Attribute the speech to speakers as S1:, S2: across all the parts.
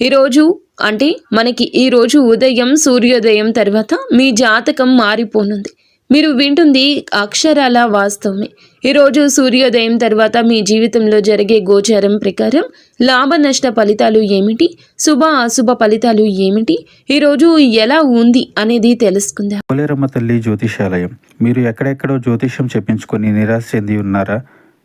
S1: ఈరోజు అంటే మనకి ఈరోజు ఉదయం సూర్యోదయం తర్వాత మీ జాతకం మారిపోనుంది. మీరు వింటుంది అక్షరాల వాస్తవమే. ఈరోజు సూర్యోదయం తర్వాత మీ జీవితంలో జరిగే గోచారం ప్రకారం లాభ నష్ట ఫలితాలు ఏమిటి? శుభ అశుభ ఫలితాలు ఏమిటి? ఈరోజు ఎలా ఉంది అనేది తెలుసుకుందాం.
S2: పోలేరమ్మ తల్లి జ్యోతిషాలయం. మీరు ఎక్కడెక్కడో జ్యోతిషం చెప్పించుకొని నిరాశ చెంది ఉన్నారా?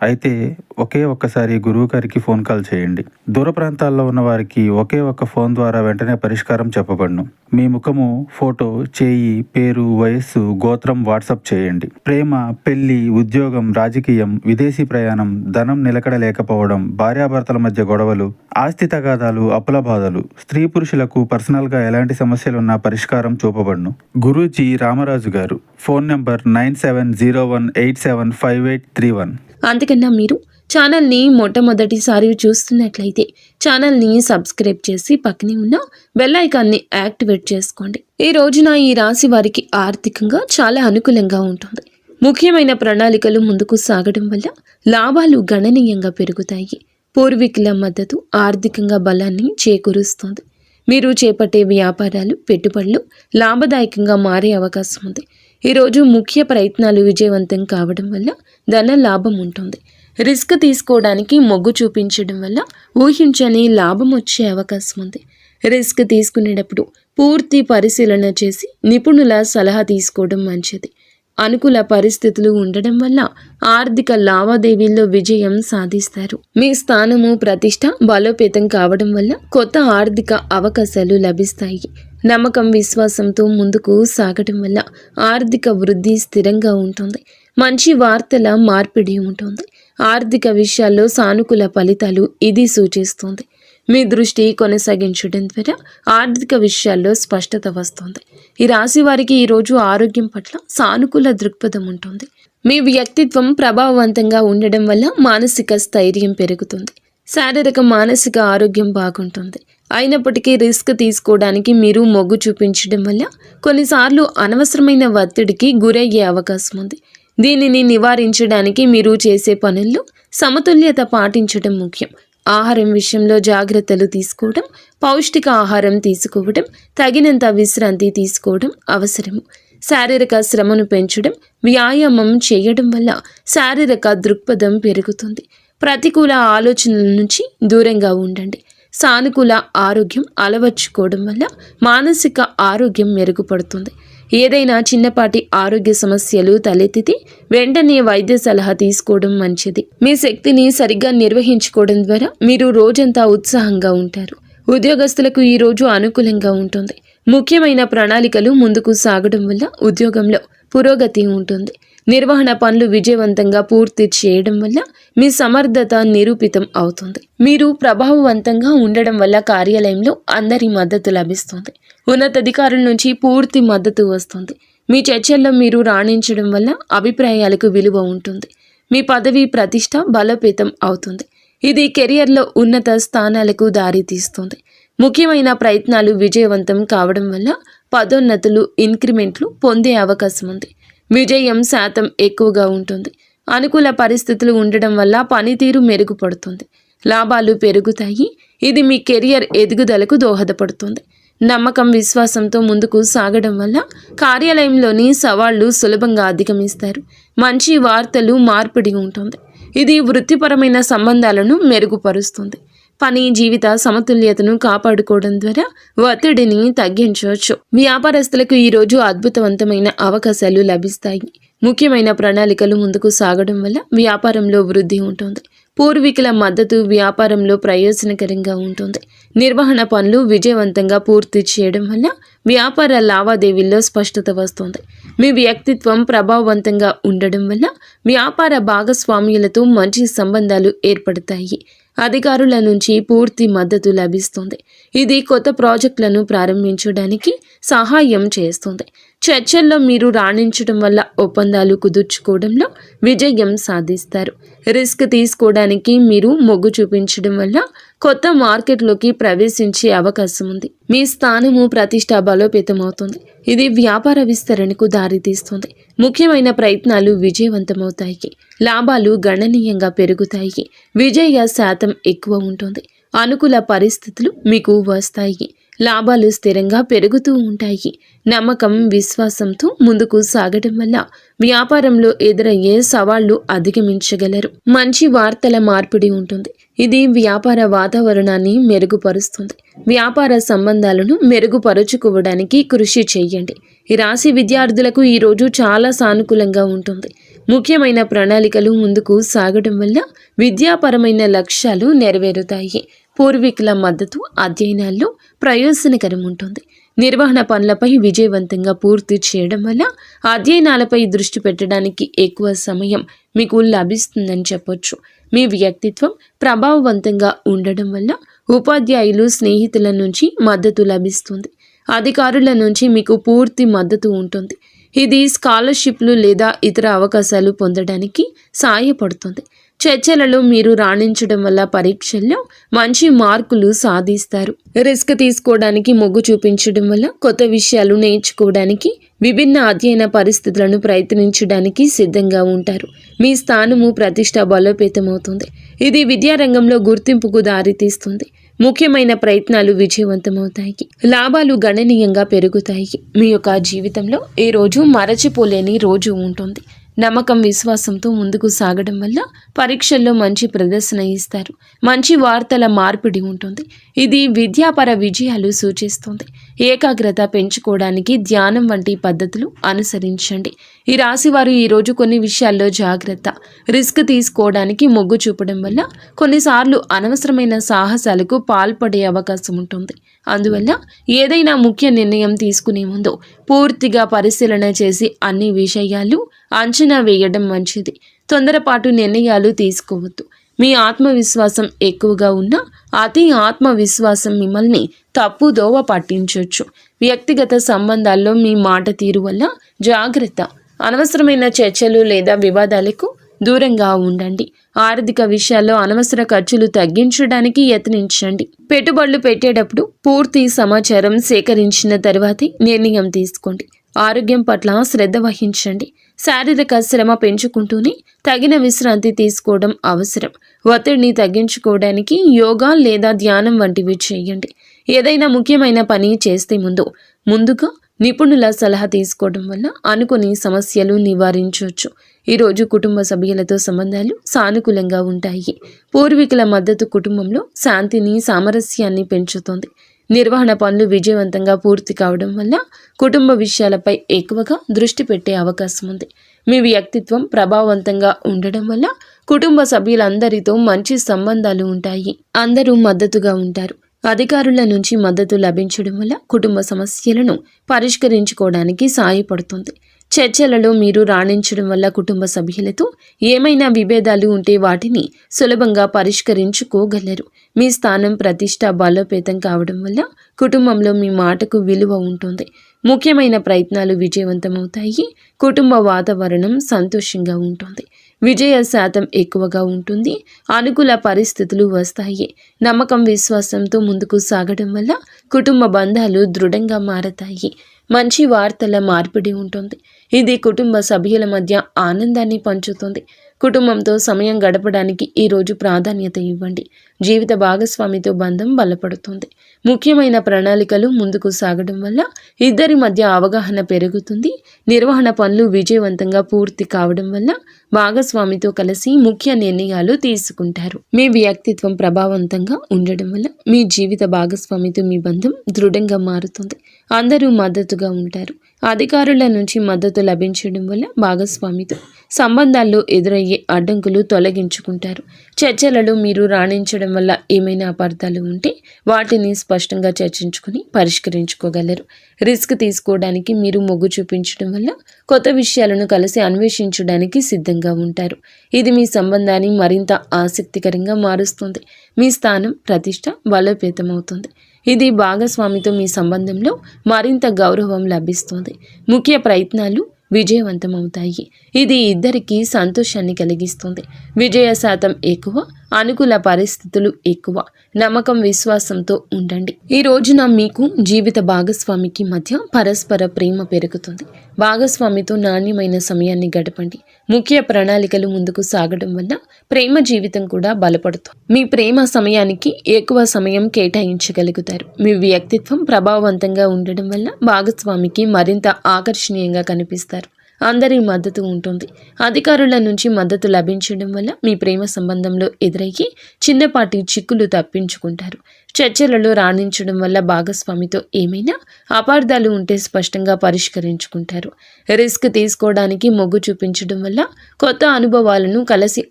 S2: అయితే ఒకే ఒక్కసారి గురువు గారికి ఫోన్ కాల్ చేయండి. దూర ప్రాంతాల్లో ఉన్న వారికి ఒకే ఒక్క ఫోన్ ద్వారా వెంటనే పరిష్కారం చెప్పబడును. మీ ముఖము ఫోటో చేయి పేరు వయస్సు గోత్రం వాట్సాప్ చేయండి. ప్రేమ పెళ్ళి ఉద్యోగం రాజకీయం విదేశీ ప్రయాణం ధనం నిలకడ లేకపోవడం భార్యాభర్తల మధ్య గొడవలు ఆస్తి తగాదాలు అప్పుల బాధలు స్త్రీ పురుషులకు పర్సనల్గా ఎలాంటి సమస్యలున్నా పరిష్కారం చూపబడును. గురూజీ రామరాజు గారు. Phone number nine seven zero one eight seven five eight three one.
S1: అంతకన్నా మీరు ఛానల్ని మొట్టమొదటిసారి చూస్తున్నట్లయితే ఛానల్ని సబ్స్క్రైబ్ చేసి పక్కనే ఉన్న బెల్ ఐకాన్ని యాక్టివేట్ చేసుకోండి. ఈ రోజున ఈ రాశి వారికి ఆర్థికంగా చాలా అనుకూలంగా ఉంటుంది. ముఖ్యమైన ప్రణాళికలు ముందుకు సాగడం వల్ల లాభాలు గణనీయంగా పెరుగుతాయి. పూర్వీకుల మద్దతు ఆర్థికంగా బలాన్ని చేకూరుస్తుంది. మీరు చేపట్టే వ్యాపారాలు పెట్టుబడులు లాభదాయకంగా మారే అవకాశం ఉంది. ఈరోజు ముఖ్య ప్రయత్నాలు విజయవంతం కావడం వల్ల ధన లాభం ఉంటుంది. రిస్క్ తీసుకోవడానికి మొగ్గు చూపించడం వల్ల ఊహించని లాభం వచ్చే అవకాశం ఉంది. రిస్క్ తీసుకునేటప్పుడు పూర్తి పరిశీలన చేసి నిపుణుల సలహా తీసుకోవడం మంచిది. అనుకూల పరిస్థితులు ఉండడం వల్ల ఆర్థిక లావాదేవీల్లో విజయం సాధిస్తారు. మీ స్థానము ప్రతిష్ట బలోపేతం కావడం వల్ల కొత్త ఆర్థిక అవకాశాలు లభిస్తాయి. నమ్మకం విశ్వాసంతో ముందుకు సాగడం వల్ల ఆర్థిక వృద్ధి స్థిరంగా ఉంటుంది. మంచి వార్తల మార్పిడి ఉంటుంది. ఆర్థిక విషయాల్లో సానుకూల ఫలితాలు ఇది సూచిస్తుంది. మీ దృష్టి కొనసాగించడం ద్వారా ఆర్థిక విషయాల్లో స్పష్టత వస్తుంది. ఈ రాశి వారికి ఈరోజు ఆరోగ్యం పట్ల సానుకూల దృక్పథం ఉంటుంది. మీ వ్యక్తిత్వం ప్రభావవంతంగా ఉండడం వల్ల మానసిక స్థైర్యం పెరుగుతుంది. శారీరక మానసిక ఆరోగ్యం బాగుంటుంది. అయినప్పటికీ రిస్క్ తీసుకోవడానికి మీరు మొగ్గు చూపించడం వల్ల కొన్నిసార్లు అనవసరమైన ఒత్తిడికి గురయ్యే అవకాశం ఉంది. దీనిని నివారించడానికి మీరు చేసే పనుల్లో సమతుల్యత పాటించడం ముఖ్యం. ఆహారం విషయంలో జాగ్రత్తలు తీసుకోవడం పౌష్టిక ఆహారం తీసుకోవడం తగినంత విశ్రాంతి తీసుకోవడం అవసరము. శారీరక శ్రమను పెంచడం వ్యాయామం చేయడం వల్ల శారీరక దృక్పథం పెరుగుతుంది. ప్రతికూల ఆలోచనల నుంచి దూరంగా ఉండండి. సానుకూల ఆరోగ్యం అలవర్చుకోవడం వల్ల మానసిక ఆరోగ్యం మెరుగుపడుతుంది. ఏదైనా చిన్నపాటి ఆరోగ్య సమస్యలు తలెత్తితే వెంటనే వైద్య సలహా తీసుకోవడం మంచిది. మీ శక్తిని సరిగ్గా నిర్వహించుకోవడం ద్వారా మీరు రోజంతా ఉత్సాహంగా ఉంటారు. ఉద్యోగస్తులకు ఈ రోజు అనుకూలంగా ఉంటుంది. ముఖ్యమైన ప్రణాళికలు ముందుకు సాగడం వల్ల ఉద్యోగంలో పురోగతి ఉంటుంది. నిర్వహణ పనులు విజయవంతంగా పూర్తి చేయడం వల్ల మీ సమర్థత నిరూపితం అవుతుంది. మీరు ప్రభావవంతంగా ఉండడం వల్ల కార్యాలయంలో అందరి మద్దతు లభిస్తుంది. ఉన్నతాధికారుల నుంచి పూర్తి మద్దతు వస్తుంది. మీ చర్చల్లో మీరు రాణించడం వల్ల అభిప్రాయాలకు విలువ ఉంటుంది. మీ పదవి ప్రతిష్ట బలోపేతం అవుతుంది. ఇది కెరియర్లో ఉన్నత స్థానాలకు దారితీస్తుంది. ముఖ్యమైన ప్రయత్నాలు విజయవంతం కావడం వల్ల పదోన్నతులు ఇంక్రిమెంట్లు పొందే అవకాశం ఉంది. విజయం శాతం ఎక్కువగా ఉంటుంది. అనుకూల పరిస్థితులు ఉండడం వల్ల పనితీరు మెరుగుపడుతుంది. లాభాలు పెరుగుతాయి. ఇది మీ కెరియర్ ఎదుగుదలకు దోహదపడుతుంది. నమ్మకం విశ్వాసంతో ముందుకు సాగడం వల్ల కార్యాలయంలోని సవాళ్ళు సులభంగా అధిగమిస్తారు. మంచి వార్తలు మార్పిడి ఉంటుంది. ఇది వృత్తిపరమైన సంబంధాలను మెరుగుపరుస్తుంది. పని జీవిత సమతుల్యతను కాపాడుకోవడం ద్వారా ఒత్తిడిని తగ్గించవచ్చు. వ్యాపారస్తులకు ఈరోజు అద్భుతవంతమైన అవకాశాలు లభిస్తాయి. ముఖ్యమైన ప్రణాళికలు ముందుకు సాగడం వల్ల వ్యాపారంలో వృద్ధి ఉంటుంది. పూర్వీకుల మద్దతు వ్యాపారంలో ప్రయోజనకరంగా ఉంటుంది. నిర్వహణ పనులు విజయవంతంగా పూర్తి చేయడం వల్ల వ్యాపార లావాదేవీల్లో స్పష్టత వస్తుంది. మీ వ్యక్తిత్వం ప్రభావవంతంగా ఉండడం వల్ల వ్యాపార భాగస్వామ్యులతో మంచి సంబంధాలు ఏర్పడతాయి. అధికారుల నుంచి పూర్తి మద్దతు లభిస్తుంది. ఇది కొత్త ప్రాజెక్టులను ప్రారంభించడానికి సహాయం చేస్తుంది. చర్చల్లో మీరు రాణించడం వల్ల ఒప్పందాలు కుదుర్చుకోవడంలో విజయం సాధిస్తారు. రిస్క్ తీసుకోవడానికి మీరు మొగ్గు చూపించడం వల్ల కొత్త మార్కెట్లోకి ప్రవేశించే అవకాశం ఉంది. మీ స్థానము ప్రతిష్ట బలోపేతమవుతుంది. ఇది వ్యాపార విస్తరణకు దారితీస్తుంది. ముఖ్యమైన ప్రయత్నాలు విజయవంతమవుతాయి. లాభాలు గణనీయంగా పెరుగుతాయి. విజయ శాతం ఎక్కువ ఉంటుంది. అనుకూల పరిస్థితులు మీకు వస్తాయి. లాభాలు స్థిరంగా పెరుగుతూ ఉంటాయి. నమ్మకం విశ్వాసంతో ముందుకు సాగడం వల్ల వ్యాపారంలో ఎదురయ్యే సవాళ్ళు అధిగమించగలరు. మంచి వార్తల మార్పిడి ఉంటుంది. ఇది వ్యాపార వాతావరణాన్ని మెరుగుపరుస్తుంది. వ్యాపార సంబంధాలను మెరుగుపరుచుకోవడానికి కృషి చేయండి. ఈ రాశి విద్యార్థులకు ఈ రోజు చాలా సానుకూలంగా ఉంటుంది. ముఖ్యమైన ప్రణాళికలు ముందుకు సాగడం వల్ల విద్యాపరమైన లక్ష్యాలు నెరవేరుతాయి. పూర్వీకుల మద్దతు అధ్యయనాల్లో ప్రయోజనకరం ఉంటుంది నిర్వహణ పనులపై విజయవంతంగా పూర్తి చేయడం వల్ల అధ్యయనాలపై దృష్టి పెట్టడానికి ఎక్కువ సమయం మీకు లభిస్తుందని చెప్పొచ్చు. మీ వ్యక్తిత్వం ప్రభావవంతంగా ఉండడం వల్ల ఉపాధ్యాయులు స్నేహితుల నుంచి మద్దతు లభిస్తుంది. అధికారుల నుంచి మీకు పూర్తి మద్దతు ఉంటుంది. ఇది స్కాలర్షిప్లు లేదా ఇతర అవకాశాలు పొందడానికి సహాయపడుతుంది చర్చలలో మీరు రాణించడం వల్ల పరీక్షల్లో మంచి మార్కులు సాధిస్తారు. రిస్క్ తీసుకోవడానికి మొగ్గు చూపించడం వల్ల కొత్త విషయాలు నేర్చుకోవడానికి విభిన్న అధ్యయన పరిస్థితులను ప్రయత్నించడానికి సిద్ధంగా ఉంటారు. మీ స్థానము ప్రతిష్ట బలోపేతమవుతుంది. ఇది విద్యారంగంలో గుర్తింపుకు దారితీస్తుంది. ముఖ్యమైన ప్రయత్నాలు విజయవంతమవుతాయి. లాభాలు గణనీయంగా పెరుగుతాయి. మీ యొక్క జీవితంలో ఈ రోజు మరచిపోలేని రోజు ఉంటుంది. నమ్మకం విశ్వాసంతో ముందుకు సాగడం వల్ల పరీక్షల్లో మంచి ప్రదర్శన ఇస్తారు. మంచి వార్తల మార్పిడి ఉంటుంది. ఇది విద్యాపర విజయాలు సూచిస్తుంది. ఏకాగ్రత పెంచుకోవడానికి ధ్యానం వంటి పద్ధతులు అనుసరించండి. ఈ రాశివారు ఈరోజు కొన్ని విషయాల్లో జాగ్రత్త. రిస్క్ తీసుకోవడానికి మొగ్గు చూపడం వల్ల కొన్నిసార్లు అనవసరమైన సాహసాలకు పాల్పడే అవకాశం ఉంటుంది. అందువల్ల ఏదైనా ముఖ్య నిర్ణయం తీసుకునే ముందు పూర్తిగా పరిశీలన చేసి అన్ని విషయాలు అంచనా వేయడం మంచిది. తొందరపాటు నిర్ణయాలు తీసుకోవద్దు. మీ ఆత్మవిశ్వాసం ఎక్కువగా ఉన్నా అతి ఆత్మవిశ్వాసం మిమ్మల్ని తప్పుదోవ పట్టించవచ్చు వ్యక్తిగత సంబంధాల్లో మీ మాట తీరు వల్ల జాగ్రత్త. అనవసరమైన చర్చలు లేదా వివాదాలకు దూరంగా ఉండండి. ఆర్థిక విషయాల్లో అనవసర ఖర్చులు తగ్గించడానికి యత్నించండి. పెట్టుబడులు పెట్టేటప్పుడు పూర్తి సమాచారం సేకరించిన తర్వాతే నిర్ణయం తీసుకోండి. ఆరోగ్యం పట్ల శ్రద్ధ వహించండి. శారీరక శ్రమ పెంచుకుంటూనే తగిన విశ్రాంతి తీసుకోవడం అవసరం. ఒత్తిడిని తగ్గించుకోవడానికి యోగా లేదా ధ్యానం వంటివి చేయండి. ఏదైనా ముఖ్యమైన పని చేస్తే ముందు ముందుగా నిపుణుల సలహా తీసుకోవడం వల్ల అనుకుని సమస్యలు నివారించవచ్చు. ఈరోజు కుటుంబ సభ్యులతో సంబంధాలు సానుకూలంగా ఉంటాయి. పూర్వీకుల మద్దతు కుటుంబంలో శాంతిని సామరస్యాన్ని పెంచుతోంది. నిర్వహణ పనులు విజయవంతంగా పూర్తి కావడం వల్ల కుటుంబ విషయాలపై ఎక్కువగా దృష్టి పెట్టే అవకాశం ఉంది. మీ వ్యక్తిత్వం ప్రభావవంతంగా ఉండడం వల్ల కుటుంబ సభ్యులందరితో మంచి సంబంధాలు ఉంటాయి. అందరూ మద్దతుగా ఉంటారు. అధికారుల నుంచి మద్దతు లభించడం వల్ల కుటుంబ సమస్యలను పరిష్కరించుకోవడానికి సాయపడుతుంది చర్చలలో మీరు రాణించడం వల్ల కుటుంబ సభ్యులతో ఏమైనా విభేదాలు ఉంటే వాటిని సులభంగా పరిష్కరించుకోగలరు. మీ స్థానం ప్రతిష్ట బలోపేతం కావడం వల్ల కుటుంబంలో మీ మాటకు విలువ ఉంటుంది. ముఖ్యమైన ప్రయత్నాలు విజయవంతమవుతాయి. కుటుంబ వాతావరణం సంతోషంగా ఉంటుంది. విజయ శాతం ఎక్కువగా ఉంటుంది. అనుకూల పరిస్థితులు వస్తాయి. నమ్మకం విశ్వాసంతో ముందుకు సాగడం వల్ల కుటుంబ బంధాలు దృఢంగా మారతాయి. మంచి వార్తల మార్పిడి ఉంటుంది. ఇది కుటుంబ సభ్యుల మధ్య ఆనందాన్ని పంచుతుంది. కుటుంబంతో సమయం గడపడానికి ఈరోజు ప్రాధాన్యత ఇవ్వండి. జీవిత భాగస్వామితో బంధం బలపడుతుంది. ముఖ్యమైన ప్రణాళికలు ముందుకు సాగడం వల్ల ఇద్దరి మధ్య అవగాహన పెరుగుతుంది. నిర్వహణ పనులు విజయవంతంగా పూర్తి కావడం వల్ల భాగస్వామితో కలిసి ముఖ్య నిర్ణయాలు తీసుకుంటారు. మీ వ్యక్తిత్వం ప్రభావవంతంగా ఉండడం వల్ల మీ జీవిత భాగస్వామితో మీ బంధం దృఢంగా మారుతుంది. అందరూ మద్దతుగా ఉంటారు. అధికారుల నుంచి మద్దతు లభించడం వల్ల భాగస్వామితో సంబంధాల్లో ఎదురయ్యే అడ్డంకులు తొలగించుకుంటారు. చర్చలలో మీరు రాణించడం వల్ల ఏమైనా అపార్థాలు ఉంటే వాటిని స్పష్టంగా చర్చించుకుని పరిష్కరించుకోగలరు. రిస్క్ తీసుకోవడానికి మీరు మొగ్గు చూపించడం వల్ల కొత్త విషయాలను కలిసి అన్వేషించడానికి సిద్ధంగా ఉంటారు. ఇది మీ సంబంధాన్ని మరింత ఆసక్తికరంగా మారుస్తుంది. మీ స్థానం ప్రతిష్ట బలోపేతమవుతుంది. ఇది భాగస్వామితో మీ సంబంధంలో మరింత గౌరవం లభిస్తుంది. ముఖ్య ప్రయత్నాలు విజయవంతమవుతాయి. ఇది ఇద్దరికీ సంతోషాన్ని కలిగిస్తుంది. విజయ శాతం ఎక్కువ అనుకూల పరిస్థితులు ఎక్కువ. నమ్మకం విశ్వాసంతో ఉండండి. ఈ రోజున మీకు జీవిత భాగస్వామికి మధ్య పరస్పర ప్రేమ పెరుగుతుంది. భాగస్వామితో నాణ్యమైన సమయాన్ని గడపండి. ముఖ్య ప్రణాళికలు ముందుకు సాగడం వల్ల ప్రేమ జీవితం కూడా బలపడుతుంది. మీ ప్రేమ సమయానికి ఎక్కువ సమయం కేటాయించగలుగుతారు. మీ వ్యక్తిత్వం ప్రభావవంతంగా ఉండడం వల్ల భాగస్వామికి మరింత ఆకర్షణీయంగా కనిపిస్తారు. అందరి మద్దతు ఉంటుంది. అధికారుల నుంచి మద్దతు లభించడం వల్ల మీ ప్రేమ సంబంధంలో ఎదురయ్యి చిన్నపాటి చిక్కులు తప్పించుకుంటారు. చర్చలలో రాణించడం వల్ల భాగస్వామితో ఏమైనా అపార్థాలు ఉంటే స్పష్టంగా పరిష్కరించుకుంటారు. రిస్క్ తీసుకోవడానికి మొగ్గు చూపించడం వల్ల కొత్త అనుభవాలను కలిసి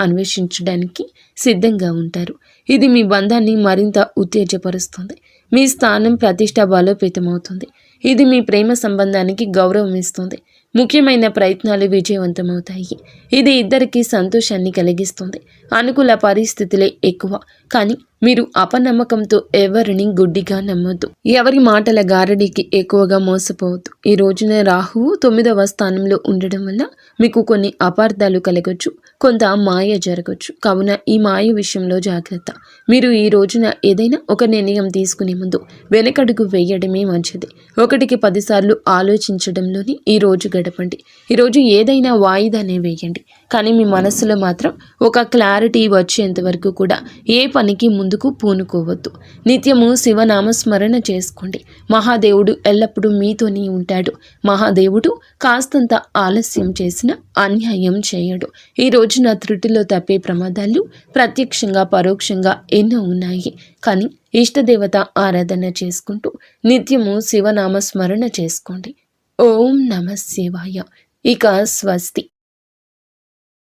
S1: అన్వేషించడానికి సిద్ధంగా ఉంటారు. ఇది మీ బంధాన్ని మరింత ఉత్తేజపరుస్తుంది. మీ స్థానం ప్రతిష్ట బలోపేతమవుతుంది. ఇది మీ ప్రేమ సంబంధానికి గౌరవం ఇస్తుంది ముఖ్యమైన ప్రయత్నాలు విజయవంతమవుతాయి. ఇది ఇద్దరికీ సంతోషాన్ని కలిగిస్తుంది. అనుకూల పరిస్థితులే ఎక్కువ. కానీ మీరు అపనమ్మకంతో ఎవరిని గుడ్డిగా నమ్మొద్దు. ఎవరి మాటల గారడీకి ఎక్కువగా మోసపోవద్దు. ఈ రోజున రాహువు తొమ్మిదవ స్థానంలో ఉండడం వల్ల మీకు కొన్ని అపార్థాలు కలగొచ్చు. కొంత మాయ జరగచ్చు. కావున ఈ మాయ విషయంలో జాగ్రత్త. మీరు ఈ రోజున ఏదైనా ఒక నిర్ణయం తీసుకునే ముందు వెనకడుగు వేయడమే మంచిది. ఒకటికి పదిసార్లు ఆలోచించడంలోని ఈ రోజు గడపండి. ఈరోజు ఏదైనా వాయిదానే వేయండి. కానీ మీ మనసులో మాత్రం ఒక క్లారిటీ వచ్చేంత వరకు కూడా ఏ పనికి ముందుకు పూనుకోవద్దు. నిత్యము శివనామస్మరణ చేసుకోండి. మహాదేవుడు ఎల్లప్పుడూ మీతోనే ఉంటాడు. మహాదేవుడు కాస్తంత ఆలస్యం చేసిన అన్యాయం చేయడు. ఈ రోజున త్రుటిలో తప్పే ప్రమాదాలు ప్రత్యక్షంగా పరోక్షంగా ఎన్నో ఉన్నాయి. కానీ ఇష్టదేవత ఆరాధన చేసుకుంటూ నిత్యము శివనామ స్మరణ చేసుకోండి. ఓం నమ శివాయ. ఇక స్వస్తి.